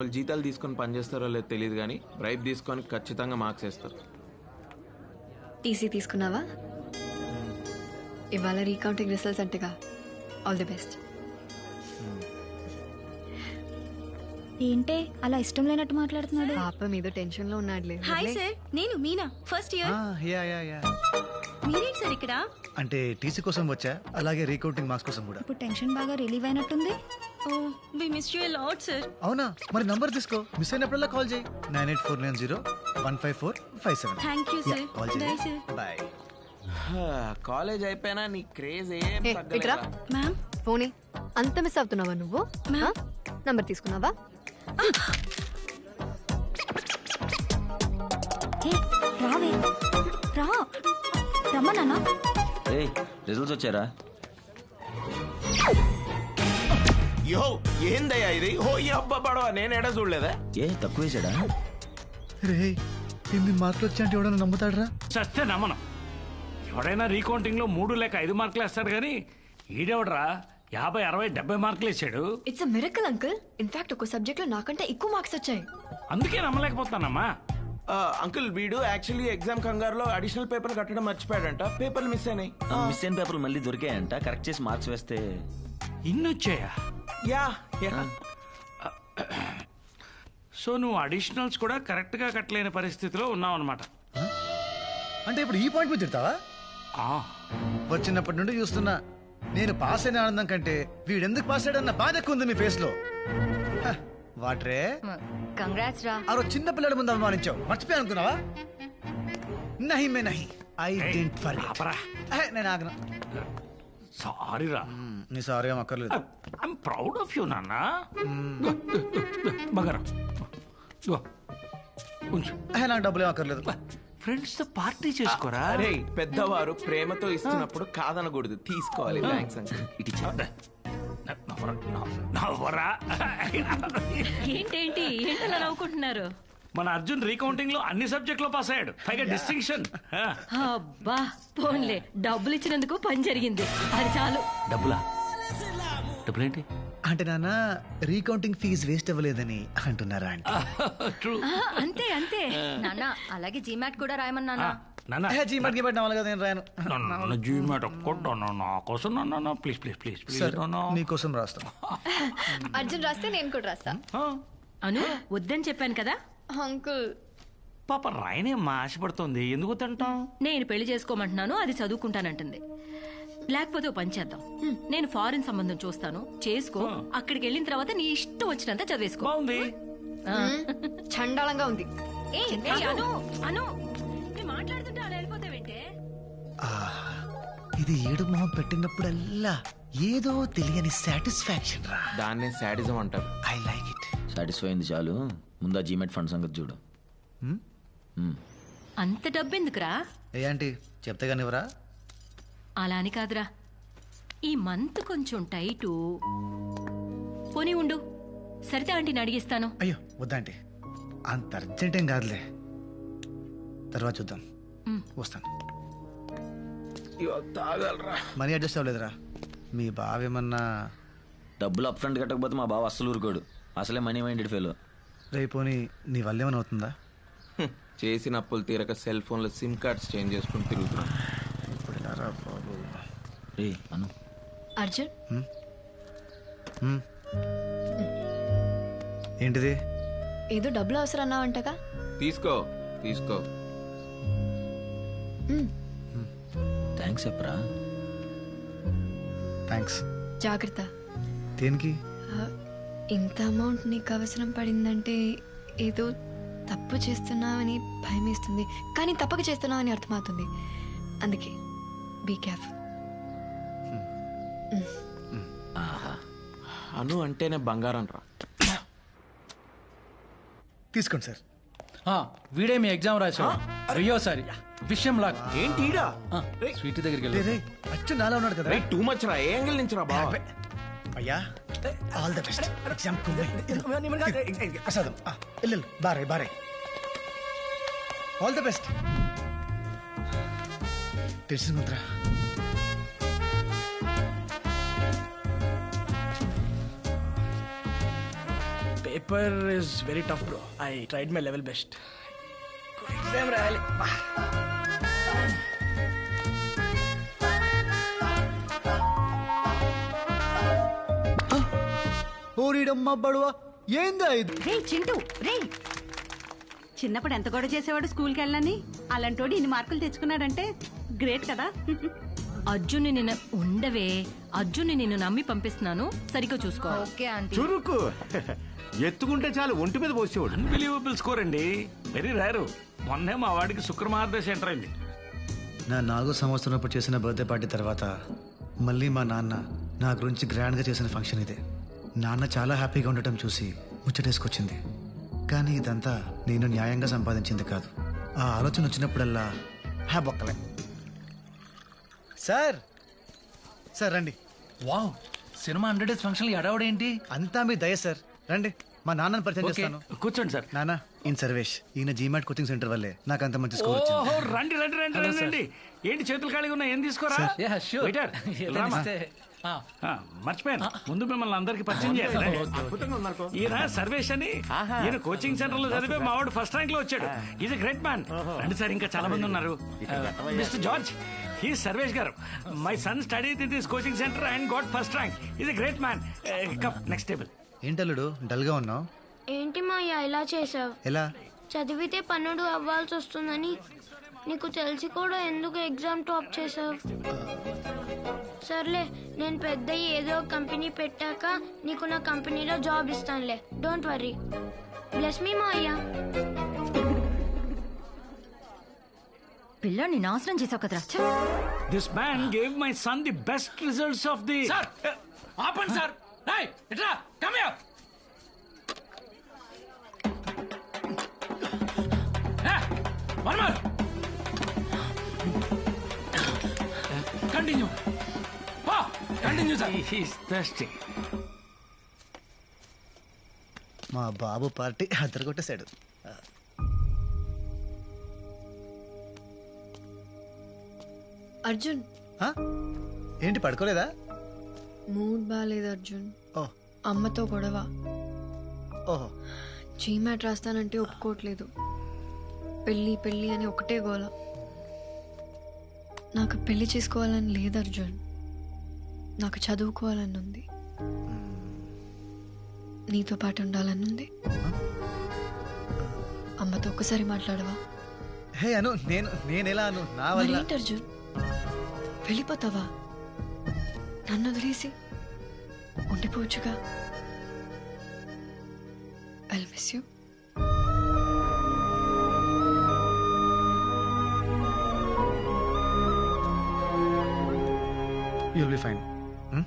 వాళ్ళు జీతాలు తీసుకొని పనిచేస్తారో లేదో తెలియదు కానీ బ్రైబ్ తీసుకొని ఖచ్చితంగా మార్క్స్ వేస్తారు. టీసీ తీసుకున్నావా? ఇవాళ రీకౌంటింగ్ రిజల్ట్స్ అంటగా. ఆల్ ది బెస్ట్ ఏంటే? అలా ఇష్టం లేనట్టు మాట్లాడుతున్నాడు. పాప మీద టెన్షన్లో ఉన్నాడులే. హాయ్ సార్ నేను Meena? First year ya ya ya. మీరేంటి సార్ ఇక్కడ? అంటే టీసీ కోసం వచ్చా? అలాగే రీకౌంటింగ్ మార్క్స్ కోసం కూడా. ఇప్పుడు టెన్షన్ బాగా రిలీవ్ అయినట్టుంది. We miss you lot sir అవునా? మరి నంబర్ తీసుకో. మిస్ అయినప్పుడల్లా కాల్ చేయి. Nine eight four nine zero one five four five seven thank you sir call bye చేయి. సార్ బాయ్ కాలేజ్ అయిపోయినా నీ క్రేజ్ ఏం ఏ, ఇక్కడ. తగ్గలేదా? మ్యామ్ ఫోనే. అంత మిస్ అవుతున్నావా నువ్వు? నంబర్ తీసుకున్నావా? రావే. రా. ఏయ్ రిజల్ట్స్ వచ్చారా యో ఏందయ్యా ఇది? హో ఈ అబ్బా పడవ నేను ఎడ చూడలేదా? ఏ తక్కువ వేసాడా? రే ఎనిమిది మార్కులు వచ్చా అంటే ఎవడన్నా నమ్ముతాడరా? చస్తే నమ్మను. ఎవడైనా రీకౌంటింగ్లో మూడు లేక ఐదు మార్కులు వేస్తాడు కానీ ఈడెవడరా? యాభై అరవై డెబ్బై మార్కులు వేసాడు. ఇట్స్ మిరకల్ అంకుల్ ఇన్ఫాక్ట్ ఒక సబ్జెక్ట్లో నాకంటే ఎక్కువ మార్క్స్ వచ్చాయి. అందుకే నమ్మలేకపోతానమ్మా అంకుల్ వీడు యాక్చువల్లీ ఎగ్జామ్ కంగారులో అడిషనల్ పేపర్ కట్టడం మర్చిపోయాడంట. పేపర్లు మిస్ అయినాయి. మిస్ అయిన పేపర్లు మళ్ళీ దొరికాయంట. కరెక్ట్ చేసి మార్క్స్ వేస్తే ఇన్ని వచ్చాయా యా యా. సో నువ్వు అడిషనల్స్ కూడా కరెక్ట్గా కట్టలేని పరిస్థితిలో ఉన్నావు అనమాట అంటే ఇప్పుడు ఈ పాయింట్ మీద తిడతావా? వచ్చినప్పటి నుండి చూస్తున్నా నేను పాస్ అయిన ఆనందం కంటే వీడెందుకు పాస్ అయ్యాడన్న బాధ ఎక్కువ ఉంది మీ ఫేస్లో. వాట్రే? కంగ్రాట్స్ రా. ఆ రోజు చిన్న పిల్లడి ముందు అవమానించావు. మర్చిపోయా అనుకున్నావా? నహి మే నహి. ఐ డెంట్ ఫర్ ఆపరా. నేను ఆగను. సారీ రా మ్, నీ సారీ ఏం అక్కర్లేదు. ఐఎమ్ ప్రౌడ్ ఆఫ్ యూ నాన్న. బంగారం. ఉంచు. ఏ, నాకు డబ్బులు ఏం అక్కర్లేదు. ఫ్రెండ్స్తో పార్టీ చేసుకోరా? అరే పెద్దవారు ప్రేమతో ఇస్తున్నప్పుడు కాదనకూడదు. తీసుకోవాలి థ్యాంక్స్ అంకుల్ ఇటు ఇచ్చా నవ్వరా, నవ్వు- నవ్వరా? ఏంటేంటి? ఏంటలా నవ్వుకుంటున్నారు? మన అర్జున్ రీకౌంటింగ్లో అన్ని సబ్జెక్ట్లో పాస్ అయ్యాడు. పైగా డిస్టింక్షన్. అబ్బా పోన్లే. డబ్బులు ఇచ్చినందుకు పని జరిగింది. అది చాలు. డబ్బులా? డబ్బులేంటి? అంటే నాన్న రీకౌంటింగ్ ఫీజు వేస్ట్ అవ్వలేదని అంటున్నారా అంటే ట్రూ ఆ, అంతే అంతే. నాన్న అలాగే జీమాట్ కూడా రాయమన్నానా పెట్టిన వాళ్ళు కదా నేను రాయను. నన్ను జీమేట్ ఒక్కటి నా కోసం నన్ను ప్లీజ్ ప్లీజ్ ప్లీజ్ ప్లీజ్ సరే నీకోసం రాస్తాను అర్జున్ రాస్తే నేను కూడా రాస్తా. అను వద్దని చెప్పాను కదా? అంకుల్. పాప రాయనేమ్మా ఆశపడుతోంది ఎందుకు తింటాం? నేను పెళ్ళి చేసుకోమంటున్నాను అది చదువుకుంటానంటుంది. లేకపోతే ఓ పని చేద్దాం. నేను ఫారిన్ సంబంధం చూస్తాను. చేసుకో. అక్కడికి వెళ్ళిన తర్వాత నీ ఇష్టం వచ్చినంత చదివేసుకో. బాగుంది. చండాలంగా ఉంది. ఏయ్, ఏయ్, అను అను. నేను మాట్లాడుతుంటే అలా వెళ్ళిపోతావేంటే ఆహా, ఇది ఏడు మొహం పెట్టినప్పుడల్లా ఏదో తెలియని సాటిస్ఫాక్షన్ రా దాన్నే శాడిజం అంటారు. I like it. సాటిస్ఫై అయింది చాలు. ముందు జీమెట్ ఫండ్ సంగతి చూడు. అంత డబ్బెందుకురా? ఏ ఆంటీ చెప్తే కానివరా అలా అని కాదురా. ఈ మంత్ కొంచెం టైటు. పోనీ ఉండు. సరితే ఆంటీని అడిగిస్తాను. అయ్యో వద్దాంటీ అంత అర్జెంట్ ఏం కాదులే. తర్వాత చూద్దాం. వస్తాను. Money adjust అవ్వలేదురా. మీ బావేమన్నా డబ్బులు అప్ ఫ్రంట్ కట్టకపోతే మా బావ అస్సలు ఊరుకోడు. అసలే మనీ మైండెడ్ ఫెలో రేపోని నీ వల్ల ఏమైనా అవుతుందా. చేసిన అప్పులు తీరక సెల్ ఫోన్లో సిమ్ కార్డ్స్ చేంజ్ చేసుకుని తిరుగుతున్నాం. ఇప్పుడు బాబు? రే అను. అర్జున్. ఏంటిది? ఏదో డబ్బులు అవసరం అన్నావంటగా తీసుకో. తీసుకో థ్యాంక్స్ చెప్పరా? థ్యాంక్స్ జాగ్రత్త. దేనికి? ఆ, ఇంత అమౌంట్ నీకు అవసరం పడిందంటే ఏదో తప్పు చేస్తున్నావని భయమేస్తుంది. కానీ తప్పక చేస్తున్నావని అర్థమవుతుంది. అందుకే బీ కేర్ఫుల్ అను అంటేనే బంగారం రా. తీసుకోండి సార్. ఆ, వీడే మీ ఎగ్జామ్ రాశాడు వెయ్యోసారి విషయం లాక్. ఏంటి ఈడా? స్వీట్ దగ్గరికి వెళ్ళి. రే అచ్చు నాలో ఉన్నాడు కదా. రే టూ మచ్ రా. ఏ యాంగిల్ నుంచి రా బావ? అయ్యా. ఆల్ ద బెస్ట్ ఎగ్జామ్ ప్రసాదం. ఆ, వెళ్ళు వెళ్ళు. బారే బారే. ఆల్ ద బెస్ట్ తెలిసింది Mantra paper is very tough bro I tried my level best exam రాయాలి బా. ఓరిడమ్మ బడువా ఏందా ఇది? రే చింటూ రే. చిన్నప్పుడు ఎంత గొడవ చేసేవాడు స్కూల్కి వెళ్ళని అలాంటోడు ఇన్ని మార్కులు తెచ్చుకున్నాడంటే గ్రేట్ కదా. అర్జున్ని నిన్న ఉండవే. అర్జున్ని నిన్ను నమ్మి పంపిస్తున్నాను. సరిగ్గా చూసుకో. Okay aunty. చురుకు. ఎత్తుకుంటే చాలు ఒంటి మీద పోసేవాడు. అన్బిలీవబుల్ స్కోర్ అండి. వెరీ రేరు మొన్నే మా వాడికి శుక్రమార్దశ ఎంటర్ అయింది. నా నాలుగో సంవత్సరం చేసిన బర్త్డే పార్టీ తర్వాత మళ్ళీ మా నాన్న నా గురించి గ్రాండ్గా చేసిన ఫంక్షన్ ఇదే. నాన్న చాలా హ్యాపీగా ఉండటం చూసి ముచ్చటేసుకొచ్చింది. కానీ ఇదంతా నేను న్యాయంగా సంపాదించింది కాదు. ఆ ఆలోచన వచ్చినప్పుడల్లా హ్యా బొక్కలే. సార్! సార్ రండి. Wow! Cinema hundred days function అడవడేంటి అంతా మీ దయ సార్. రండి మా నాన్నని పరిచయం. చేస్తాను. కూర్చోండి సార్. నాన్న ఈయన సర్వేష్. ఈయన జీమాట్ కోచింగ్ సెంటర్ వల్లే. నాకు అంత మంచి స్కోర్ వచ్చింది ఓహో రండి రండి రండి రండి. ఏంటి చేతులు ఖాళీగా ఉన్నాయి? ఏం తీసుకోరా? షూర్ ఆ, మర్చిపోయాను. ముందు మిమ్మల్ని అందరికి పరిచయం చేయాలి ఈయన సర్వేష్ అని. ఈయన కోచింగ్ సెంటర్లో చదివే మా వాడు ఫస్ట్ ర్యాంక్లో వచ్చాడు. ఈజ్ గ్రేట్ మ్యాన్ రండి సార్ ఇంకా చాలా మంది ఉన్నారు. మిస్టర్ జార్జ్ హీ సర్వేష్ గారు. My son study in this coaching centre and got first rank is great man cup next table ఏంటల్లుడు డల్గా ఉన్నావు? ఏంటి మాయా ఇలా చేసావు ఎలా? చదివితే పన్నుడు అవ్వాల్సి వస్తుందని నీకు తెలిసి కూడా ఎందుకు ఎగ్జామ్ టాప్ చేసావు సర్లే నేను పెద్ద ఏదో కంపెనీ పెట్టాక నీకు నా కంపెనీలో job ఇస్తానులే. Don't worry bless me Maya పిల్లాన్ని నాశనం చేసావు కదరా. ఛ! This man gave my son the best results of the sir ఆపండి సార్ రేయ్, ఇట్రా. మా బాబు పార్టీ అద్దరు కొట్టేశాడు అర్జున్. ఆ? ఏంటి పడుకోలేదా? మూడ్ బాగాలేదు అర్జున్. ఓ. అమ్మతో గొడవ. ఓహో. జీమాట్ రాస్తానంటే ఒప్పుకోవట్లేదు. పెళ్ళి పెళ్ళి అని ఒకటే గోల. నాకు పెళ్ళి చేసుకోవాలని లేదు అర్జున్. నాకు చదువుకోవాలని ఉంది నీతో పాటు ఉండాలని ఉంది అమ్మతో ఒక్కసారి మాట్లాడవా? హే అను నేను నేను ఎలా అను? నా మరి వల్ల. ఏంటి అర్జున్? వెళ్ళిపోతావా? నన్ను వదిలేసి ఉండిపోవచ్చుగా. I miss you you'll be fine hello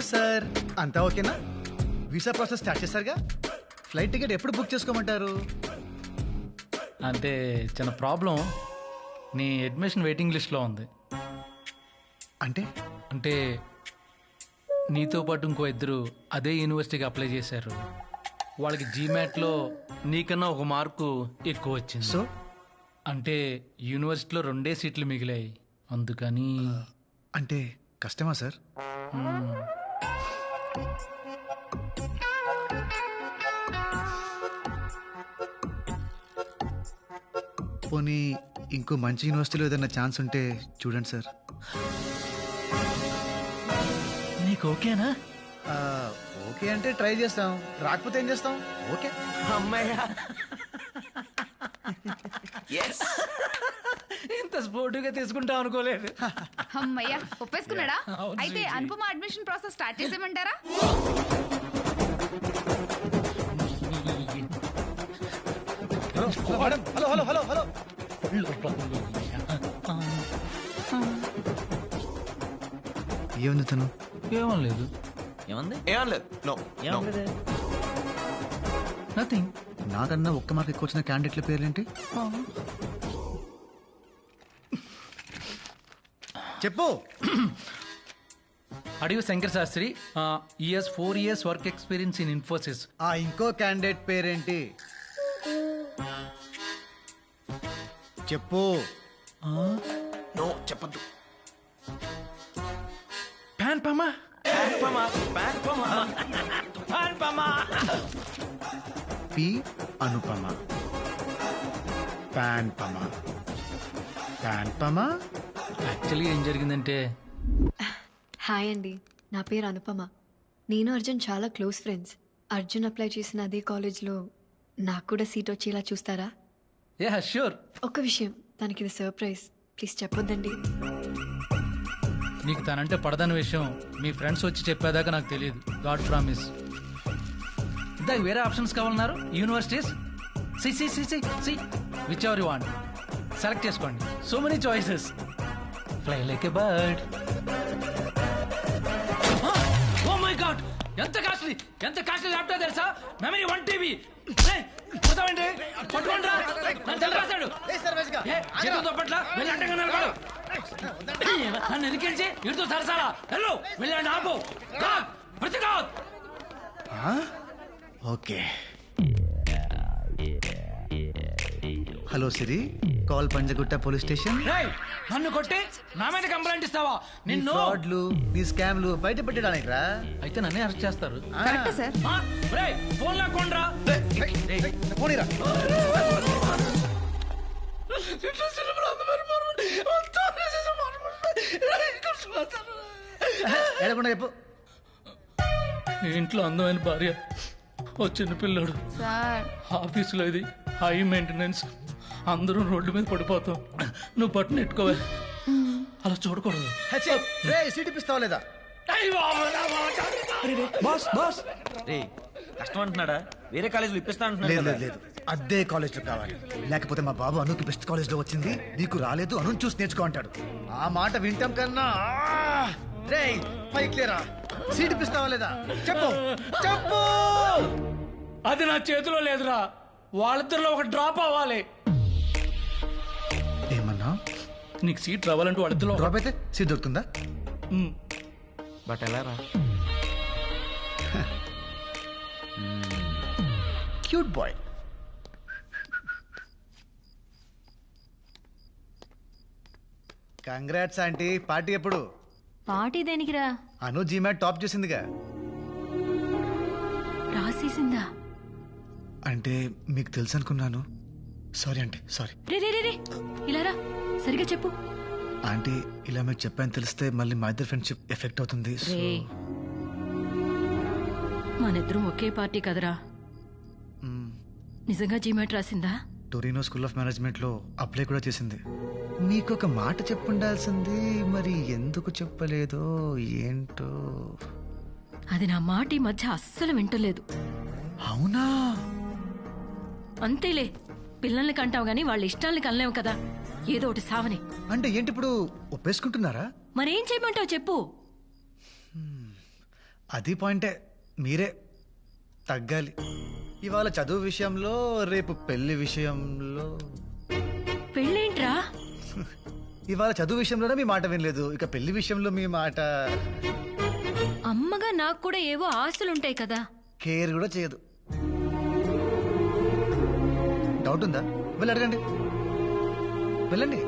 sir. అంతా ఓకేనా? వీసా ప్రాసెస్ స్టార్ట్ చేశారుగా? ఫ్లైట్ టికెట్ ఎప్పుడు బుక్ చేసుకోమంటారు? అంటే చిన్న ప్రాబ్లం. నీ అడ్మిషన్ వెయిటింగ్ లిస్ట్లో ఉంది. అంటే? అంటే నీతో పాటు ఇంకో ఇద్దరు అదే యూనివర్సిటీకి అప్లై చేశారు. వాళ్ళకి జీమాట్లో నీకన్నా ఒక మార్కు ఎక్కువ వచ్చింది. సో? అంటే యూనివర్సిటీలో రెండే సీట్లు మిగిలాయి. అందుకని అంటే కష్టమా సార్. పోనీ ఇంకో మంచి యూనివర్సిటీలో ఏదైనా ఛాన్స్ ఉంటే చూడండి సార్. నీకు ఓకేనా? ఆ, ఓకే అంటే ట్రై చేస్తాం. రాకపోతే ఏం చేస్తాం? ఓకే. అమ్మయ్యా. ఇంత స్పోర్టివ్గా తీసుకుంటాం అనుకోలేదు. అమ్మయ్యా ఒప్పేసుకున్నాడా? అవును, అయితే sweety. Anupama admission process start చేసేయమంటారా? Hello madam hello hello hello. Hello ఏముంది తను? ఏమం లేదు. ఏమంది? ఏం లేదు. నో నో నథింగ్ నాకన్నా ఒక్క మార్క్ ఎక్కువ వచ్చిన క్యాండిడేట్ల పేర్లేంటి? చెప్పు. Adivi Shankar Shastri years four years work experience in Infosys ఆ ఇంకో క్యాండిడేట్ పేరేంటి? చెప్పు. నో చెప్పద్దు. ప్యాన్ పమా పి అనుపమ. ప్యాన్ పమ ప్యాన్ పమ యాక్చువల్లీ ఏం జరిగిందంటే? హాయ్ అండి నా పేరు అనుపమ. నేను అర్జున్ చాలా క్లోజ్ ఫ్రెండ్స్. అర్జున్ అప్లై చేసిన అదే కాలేజ్లో నాకు కూడా సీట్ వచ్చేలా చూస్తారా? ఏ షూర్ ఒక్క విషయం తనకి ఇది సర్ప్రైజ్. ప్లీజ్ చెప్పొద్దండి. నీకు తనంటే పడదని విషయం మీ ఫ్రెండ్స్ వచ్చి చెప్పేదాకా నాకు తెలియదు. గాడ్ ప్రామిస్ ఇందాక వేరే ఆప్షన్స్ కావాలన్నారు? Universities see see see see see whichever you want select చేసుకోండి so many choices fly like a bird oh my god ఎంత కాస్ట్లీ ఎంత కాస్ట్లీ ల్యాప్టాప్ తెలుసా? మెమరీ వన్ టీవీ పోతామండి పట్టుకోండి నన్ను తెలియరాశాడు ఏ, చేతులతో పట్ల వెళ్ళి అడ్డంగా నిలబడు. నన్ను ఎదిరించి ఇటుతో సరసాలా. వెళ్ళు. వెళ్ళండి ఆపు. ప్రతిఘాత్ okay. Hello Siri call Panjagutta police station? రేయ్, నన్ను కొట్టి నా మీద కంప్లైంట్ ఇస్తావా? నీ నిన్ను ఫ్రాడ్లు నీ స్కామ్లు బయట పెట్టడానికి రా. అయితే నన్నే అరెస్ట్ చేస్తారు. Correct sir. రేయ్, ఫోన్ లాక్కోండ్రా. పోనీరా ఏడకుండా చెప్పు. ఈ ఇంట్లో అందమైన భార్య ఓ చిన్న పిల్లోడు. సార్. ఆఫీసులో ఇది హై మెయింటెనెన్స్ అందరూ రోడ్డు మీద పడిపోతాం. నువ్వు పట్టు నెట్టుకోవే అలా చూడకూడదు. సీట్ ఇప్పిస్తావా లేదా? Boss boss. రే కష్టం అంటున్నాడా? వేరే కాలేజీలో ఇప్పిస్తా అంటున్నాడు లేదు. అదే కాలేజ్లో కావాలి లేకపోతే మా బాబు అనుకి బెస్ట్ కాలేజ్లో వచ్చింది. నీకు రాలేదు అను చూసి నేర్చుకో అంటాడు. ఆ మాట వింటాం కన్నా రే పైకి లేరా? సీట్ ఇప్పిస్తావా లేదా? చెప్పు చెప్పు! అది నా చేతిలో లేదురా. వాళ్ళిద్దరిలో ఒక డ్రాప్ అవ్వాలి. ఏమన్నా? నీకు సీట్ రావాలంటే వాళ్ళిద్దరిలో ఒక- డ్రాప్ అయితే సీట్ దొరుకుతుందా. బట్ ఎలా రా? Cute boy congrats aunty. Party ఎప్పుడు? పార్టీ దేనికిరా? అను జీమాట్ టాప్ చేసిందిగా. రాసేసిందా? అంటే మీకు తెలుసు అనుకున్నాను సారీ ఆంటీ సారీ రే రే రే రే. ఇలా రా. సరిగా చెప్పు. ఆంటీ ఇలా మీకు చెప్పాను తెలిస్తే మళ్ళీ మా ఇద్దరు ఫ్రెండ్షిప్ ఎఫెక్ట్ అవుతుంది. సో రే. మనిద్దరం ఒకే పార్టీ కదరా. నిజంగా జీమాట్ రాసిందా? టొరినో స్కూల్ ఆఫ్ మేనేజ్మెంట్లో అప్లై కూడా చేసింది. మీకు ఒక మాట చెప్పుండాల్సింది. మరి ఎందుకు చెప్పలేదో ఏంటో? అది నా మాట ఈ మధ్య అస్సలు వింటలేదు. అవునా? అంతేలే పిల్లల్ని కంటావు గాని వాళ్ళ ఇష్టాల్ని కనలేవు కదా. ఏదో ఒకటి సావని. అంటే ఏంటి ఇప్పుడు ఒప్పేసుకుంటున్నారా? మరేం చేయమంటావు చెప్పు. అది పాయింటే మీరే తగ్గాలి. ఇవాళ చదువు విషయంలో రేపు పెళ్ళి విషయంలో. ఇవాళ చదువు విషయంలోనే మీ మాట వినలేదు. ఇక పెళ్ళి విషయంలో మీ మాట. అమ్మగా నాకు కూడా ఏవో ఆశలుంటాయి కదా. కేర్ కూడా చేయదు. డౌట్ ఉందా? వెళ్ళి అడగండి. వెళ్ళండి.